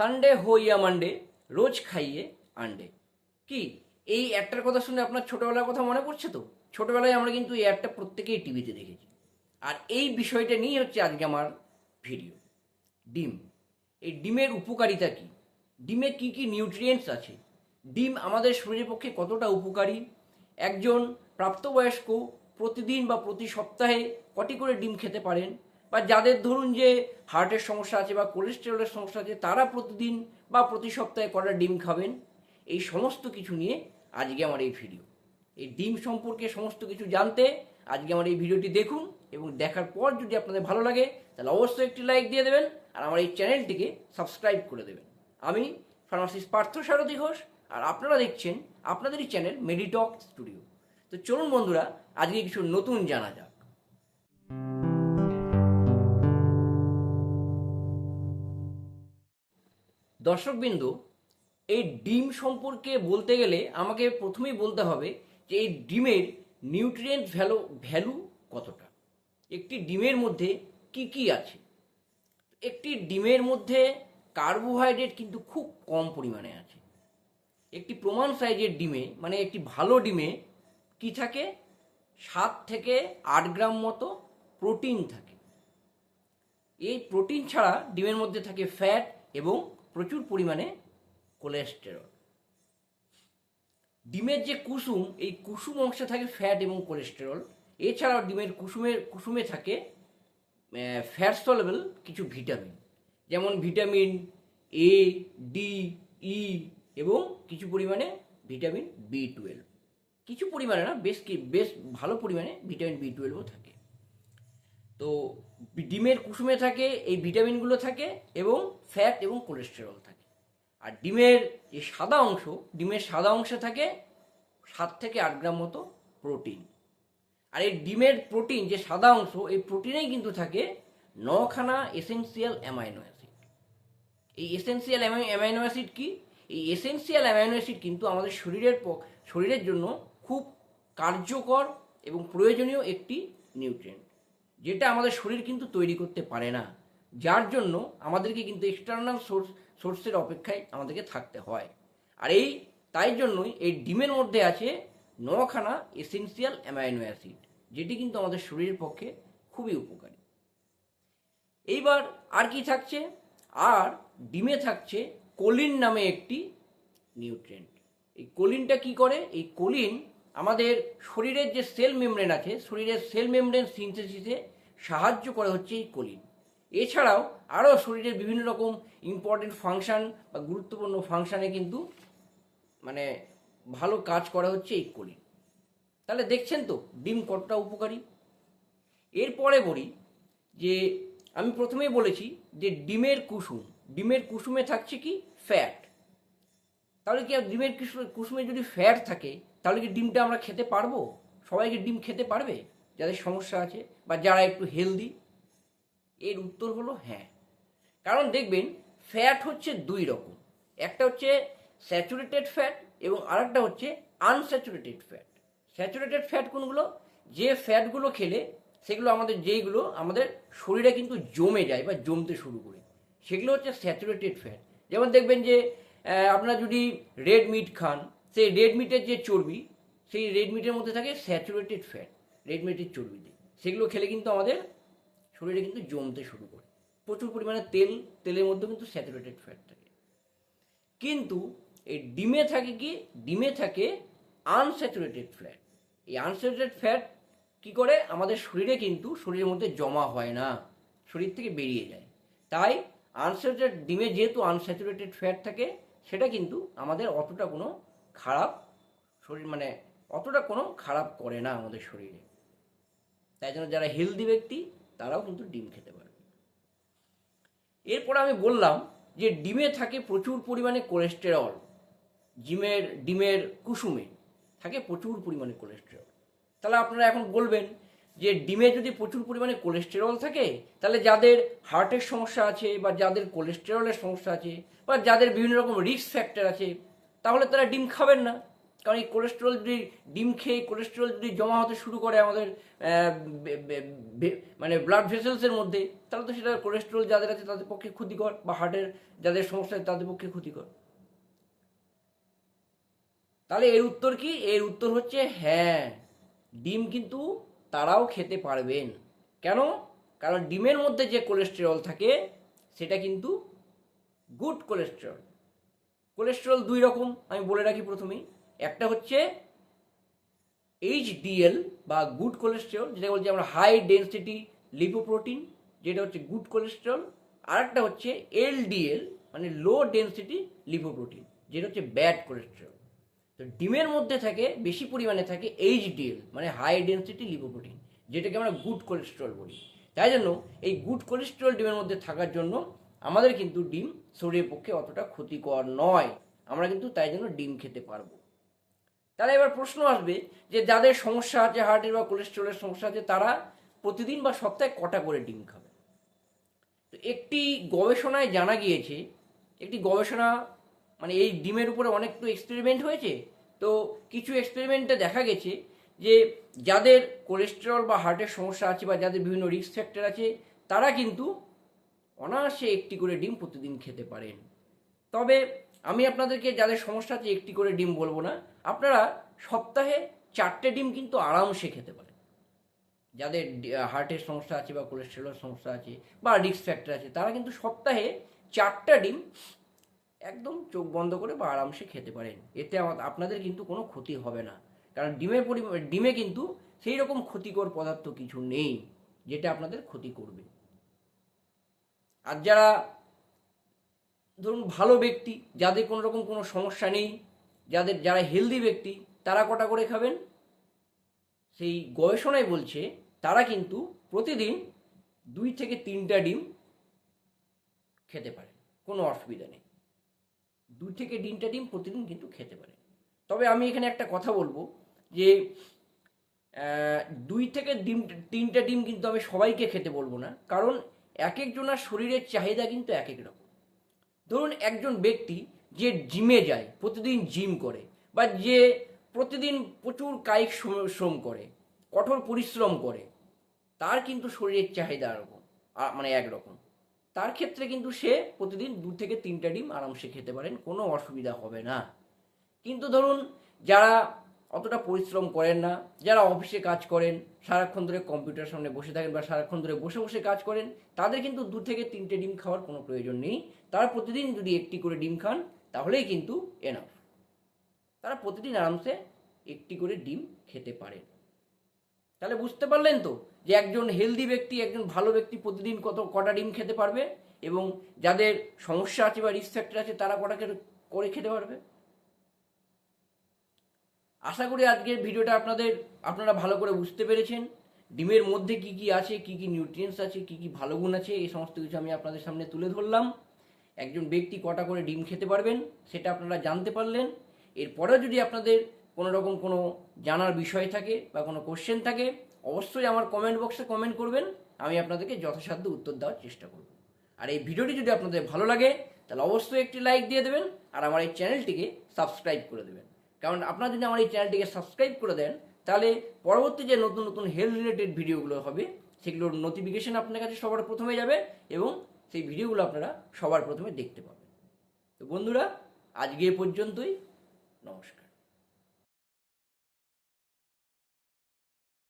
Sunday হইয়া Monday, রোজ খাইয়ে আন্ডে। কি? এই অ্যাডটার কথা শুনে আপনার ছোটবেলার কথা মনে পড়ছে তো? ছোটবেলায় আমরা কিন্তু এই অ্যাডটা প্রত্যেকেই টিভিতে দেখেছি। আর এই বিষয়টা নিয়ে হচ্ছে আজকে আমার ভিডিও। ডিম। এই ডিমের উপকারিতা কি? ডিমে কি কি নিউট্রিয়েন্টস আছে? ডিম আমাদের শরীরের পক্ষে কতটা উপকারী? একজন প্রাপ্তবয়স্ক প্রতিদিন বা প্রতি সপ্তাহে কটি করে ডিম খেতে পারেন? বা যাদের ধরুন যে হার্টের সমস্যা আছে বা কোলেস্টেরলের সমস্যা আছে, তারা প্রতিদিন বা প্রতি সপ্তাহে কটা ডিম খাবেন? এই সমস্ত কিছু নিয়ে আজকে আমার এই ভিডিও এই ডিম সম্পর্কে সমস্ত কিছু জানতে আজকে আমার এই ভিডিওটি দেখুন এবং দেখার পর যদি আপনাদের ভালো লাগে, তাহলে অবশ্যই একটি লাইক দিয়ে দেবেন আর আমার এই চ্যানেলটিকে সাবস্ক্রাইব করে দেবেন। আমি ফার্মাসিস্ট পার্থ সারথী ঘোষ আর আপনারা দেখছেন আপনাদেরই চ্যানেল মেডিটক স্টুডিও তো চলুন বন্ধুরা, আজকে কিছু নতুন জানা যাক। দর্শকবৃন্দ, এই ডিম সম্পর্কে বলতে গেলে আমাকে প্রথমেই বলতে হবে যে এই ডিমের নিউট্রিয়েন্ট ভ্যালু ভ্যালু কতটা? একটি ডিমের মধ্যে কি কি আছে? একটি ডিমের মধ্যে কার্বোহাইড্রেট কিন্তু খুব কম পরিমাণে আছে। একটি প্রমাণ সাইজের ডিমে মানে একটি ভালো ডিমে কি থাকে? সাত থেকে আট গ্রাম মতো প্রোটিন থাকে। এই প্রোটিন ছাড়া ডিমের মধ্যে থাকে ফ্যাট এবং প্রচুর পরিমাণে কোলেস্টেরল ডিমের যে কুসুম, এই কুসুম অংশে থাকে ফ্যাট এবং কোলেস্টেরল এছাড়াও ডিমের কুসুমের, কুসুমে থাকে ফ্যাট সলেবল কিছু ভিটামিন যেমন ভিটামিন এ ডি ই এবং কিছু পরিমাণে ভিটামিন বি টুয়েলভ কিছু পরিমাণে না, বেশ কি, বেশ ভালো পরিমাণে ভিটামিন বি টুয়েলভও থাকে। তো ডিমের কুসুমে থাকে, এই ভিটামিনগুলো থাকে এবং ফ্যাট এবং কোলেস্টেরল থাকে। আর ডিমের যে সাদা অংশ, ডিমের সাদা অংশে থাকে সাত থেকে আট গ্রাম মতো প্রোটিন। আর এই ডিমের প্রোটিন, যে সাদা অংশ, এই প্রোটিনেই কিন্তু থাকে নখানা এসেন্সিয়াল অ্যামাইনো অ্যাসিড। এই এসেন্সিয়াল অ্যামাইনো অ্যাসিড কি? এই এসেন্সিয়াল অ্যামাইনো অ্যাসিড কিন্তু আমাদের শরীরের শরীরের জন্য খুব কার্যকর এবং প্রয়োজনীয় একটি নিউট্রিয়েন্ট। যেটা আমাদের শরীর কিন্তু তৈরি করতে পারে না। যার জন্য আমাদেরকে কিন্তু এক্সটার্নাল সোর্স সোর্সের অপেক্ষায় আমাদেরকে থাকতে হয়। আর এই, তাই জন্যই এই ডিমের মধ্যে আছে নখানা এসেন্সিয়াল অ্যামাইনো অ্যাসিড যেটি কিন্তু আমাদের শরীরের পক্ষে খুবই উপকারী। এইবার আর কি থাকছে? আর ডিমে থাকছে কোলিন নামে একটি নিউট্রেন্ট এই কোলিনটা কি করে? এই কোলিন আমাদের শরীরের যে সেল মেমব্রেন আছে, শরীরের সেল মেমব্রেন সিনথেসিসে সাহায্য করে হচ্ছে এই কোলিন। এছাড়াও আরও শরীরের বিভিন্ন রকম ইম্পর্টেন্ট ফাংশান বা গুরুত্বপূর্ণ ফাংশানে কিন্তু মানে ভালো কাজ করা হচ্ছে এই কোলিন। তাহলে দেখছেন তো, ডিম কতটা উপকারী? এরপরে বলি যে, আমি প্রথমেই বলেছি যে ডিমের কুসুম, ডিমের কুসুমে থাকছে কি? ফ্যাট তাহলে কি ডিমের কুসুমে- যদি ফ্যাট থাকে, তাহলে কি ডিমটা আমরা খেতে পারব? সবাইকে ডিম খেতে পারবে? যাদের সমস্যা আছে বা যারা একটু হেলদি এর উত্তর হলো হ্যাঁ। কারণ দেখবেন ফ্যাট হচ্ছে দুই রকম। একটা হচ্ছে স্যাচুরেটেড ফ্যাট এবং আরেকটা হচ্ছে আনস্যাচুরেটেড ফ্যাট স্যাচুরেটেড ফ্যাট কোনগুলো? যে ফ্যাটগুলো খেলে, সেগুলো আমাদের যেইগুলো, আমাদের শরীরে কিন্তু জমে যায় বা জমতে শুরু করে। সেগুলো হচ্ছে স্যাচুরেটেড ফ্যাট যেমন দেখবেন যে আপনারা যদি রেড মিট খান, সেই রেড মিটের যে চর্বি, সেই রেড মিটের মধ্যে থাকে স্যাচুরেটেড ফ্যাট রেড মিটের চর্বিতে সেগুলো খেলে কিন্তু আমাদের শরীরে কিন্তু জমতে শুরু করে। প্রচুর পরিমাণে তেল, তেলের মধ্যে কিন্তু স্যাচুরেটেড ফ্যাট থাকে। কিন্তু এই ডিমে থাকে কি? ডিমে থাকে আনস্যাচুরেটেড ফ্যাট এই আনস্যাচুরেটেড ফ্যাট কি করে? আমাদের শরীরে কিন্তু শরীরের মধ্যে জমা হয় না। শরীর থেকে বেরিয়ে যায়। তাই আনস্যাচুরেটেড ডিমে যেহেতু আনস্যাচুরেটেড ফ্যাট থাকে সেটা কিন্তু আমাদের অতটা কোনো খারাপ শরীর মানে অতটা কোনো খারাপ করে না আমাদের শরীরে। তাই জন্য যারা হেলদি ব্যক্তি, তারাও কিন্তু ডিম খেতে পারে। এরপর আমি বললাম যে ডিমে থাকে প্রচুর পরিমাণে কোলেস্টেরল ডিমের ডিমের কুসুমে থাকে প্রচুর পরিমাণে কোলেস্টেরল তাহলে আপনারা এখন বলবেন যে ডিমে যদি প্রচুর পরিমাণে কোলেস্টেরল থাকে, তাহলে যাদের হার্টের সমস্যা আছে বা যাদের কোলেস্টেরলের সমস্যা আছে বা যাদের বিভিন্ন রকম রিস্ক ফ্যাক্টর আছে, তাহলে তারা ডিম খাবেন না। কারণ এই কোলেস্টেরল যদি ডিম খেয়ে কোলেস্টেরল যদি জমা হতে শুরু করে আমাদের মানে ব্লাড ভেসেলসের মধ্যে, তাহলে তো সেটা কোলেস্টেরল যাদের আছে তাদের পক্ষে ক্ষতিকর বা হার্টের যাদের সমস্যা আছে তাদের পক্ষে ক্ষতিকর। তাহলে এর উত্তর কি? এর উত্তর হচ্ছে হ্যাঁ। ডিম কিন্তু তারাও খেতে পারবেন। কেন? কারণ ডিমের মধ্যে যে কোলেস্টেরল থাকে, সেটা কিন্তু গুড কোলেস্টেরল কোলেস্টেরল দুই রকম, আমি বলে রাখি প্রথমেই। একটা হচ্ছে এইচডিএল বা গুড কোলেস্টেরল যেটা বলছি আমরা হাই ডেনসিটি লিপোপ্রোটিন যেটা হচ্ছে গুড কোলেস্টেরল আরেকটা হচ্ছে এলডিএল মানে লো ডেনসিটি লিপোপ্রোটিন যেটা হচ্ছে ব্যাড কোলেস্টেরল তো ডিমের মধ্যে থাকে, বেশি পরিমাণে থাকে এইচডিএল মানে হাই ডেনসিটি লিপোপ্রোটিন যেটাকে আমরা গুড কোলেস্ট্রল বলি। তাই জন্য এই গুড কোলেস্টেরল ডিমের মধ্যে থাকার জন্য আমাদের কিন্তু ডিম শরীরের পক্ষে অতটা ক্ষতিকর নয়। আমরা কিন্তু তাই জন্য ডিম খেতে পারব। তাহলে এবার প্রশ্ন আসবে যে যাদের সমস্যা আছে হার্টের বা কোলেস্টেরলের সমস্যা আছে, তারা প্রতিদিন বা সপ্তাহে কটা করে ডিম খাবে? তো একটি গবেষণায় জানা গিয়েছে, একটি গবেষণা মানে এই ডিমের উপরে অনেক তো এক্সপেরিমেন্ট হয়েছে। তো কিছু এক্সপেরিমেন্টে দেখা গেছে যে যাদের কোলেস্টেরল বা হার্টের সমস্যা আছে বা যাদের বিভিন্ন রিস্ক ফ্যাক্টর আছে, তারা কিন্তু অনায়াসে একটি করে ডিম প্রতিদিন খেতে পারেন। তবে আমি আপনাদেরকে যাদের সমস্যা আছে একটি করে ডিম বলব না, আপনারা সপ্তাহে চারটে ডিম কিন্তু আরামসে খেতে পারেন। যাদের হার্টের সমস্যা আছে বা কোলেস্টেরলের সমস্যা আছে বা রিস্ক ফ্যাক্টর আছে, তারা কিন্তু সপ্তাহে চারটা ডিম একদম চোখ বন্ধ করে বা আরামসে খেতে পারেন। এতে আপনাদের কিন্তু কোনো ক্ষতি হবে না। কারণ ডিমের পরিমাণ ডিমে কিন্তু সেই রকম ক্ষতিকর পদার্থ কিছু নেই, যেটা আপনাদের ক্ষতি করবে। আর যারা, ধরুন ভালো ব্যক্তি, যাদের কোনো রকম কোনো সমস্যা নেই, যাদের, যারা হেলদি ব্যক্তি, তারা কটা করে খাবেন? সেই গবেষণায় বলছে, তারা কিন্তু প্রতিদিন দুই থেকে তিনটা ডিম খেতে পারে কোনো অসুবিধা নেই। দুই থেকে তিনটা ডিম প্রতিদিন কিন্তু খেতে পারে। তবে আমি এখানে একটা কথা বলব যে দুই থেকে ডিম, তিনটা ডিম কিন্তু আমি সবাইকে খেতে বলব না। কারণ এক একজনের শরীরের চাহিদা কিন্তু এক এক রকম। ধরুন একজন ব্যক্তি যে জিমে যায়, প্রতিদিন জিম করে বা যে প্রতিদিন প্রচুর কায়িক শ্রম করে, কঠোর পরিশ্রম করে, তার কিন্তু শরীরের চাহিদা এরকম মানে একরকম। তার ক্ষেত্রে কিন্তু সে প্রতিদিন দু থেকে তিনটা ডিম আরামসে খেতে পারেন, কোনো অসুবিধা হবে না। কিন্তু ধরুন, যারা অতটা পরিশ্রম করেন না, যারা অফিসে কাজ করেন, সারাক্ষণ ধরে কম্পিউটার সামনে বসে থাকেন বা সারাক্ষণ ধরে বসে বসে কাজ করেন, তাদের কিন্তু দু থেকে তিনটে ডিম খাওয়ার কোনো প্রয়োজন নেই। তারা প্রতিদিন যদি একটি করে ডিম খান, তাহলেই কিন্তু এনাফ তারা প্রতিদিন আরামসে একটি করে ডিম খেতে পারেন। তাহলে বুঝতে পারলেন তো যে একজন হেলদি ব্যক্তি, একজন ভালো ব্যক্তি প্রতিদিন কত কটা ডিম খেতে পারবে এবং যাদের সমস্যা আছে বা রিস্ক ফ্যাক্টর আছে তারা কটা করে- খেতে পারবে? আশা করি আজকের ভিডিওটা আপনাদের, আপনারা ভালো করে বুঝতে পেরেছেন। ডিমের মধ্যে কি কি আছে, কি কি নিউট্রিয়েন্টস আছে, কি কি ভালো গুণ আছে, এই সমস্ত কিছু আমি আপনাদের সামনে তুলে ধরলাম। একজন ব্যক্তি কটা করে ডিম খেতে পারবেন, সেটা আপনারা জানতে পারলেন। এরপরেও যদি আপনাদের কোনো রকম কোনো জানার বিষয় থাকে বা কোনো কোশ্চেন থাকে, অবশ্যই আমার কমেন্ট বক্সে কমেন্ট করবেন, আমি আপনাদেরকে যথাসাধ্য উত্তর দেওয়ার চেষ্টা করব। আর এই ভিডিওটি যদি আপনাদের ভালো লাগে, তাহলে অবশ্যই একটি লাইক দিয়ে দেবেন, আর আমার এই চ্যানেলটিকে সাবস্ক্রাইব করে দেবেন। কারণ আপনারা যদি আমার এই চ্যানেলটিকে সাবস্ক্রাইব করে দেন, তাহলে পরবর্তী যে নতুন নতুন হেলথ রিলেটেড ভিডিওগুলো হবে, সেগুলোর নোটিফিকেশন আপনার কাছে সবার প্রথমে যাবে এবং সেই ভিডিওগুলো আপনারা সবার প্রথমে দেখতে পাবেন। তো বন্ধুরা, আজকে এ পর্যন্তই। নমস্কার।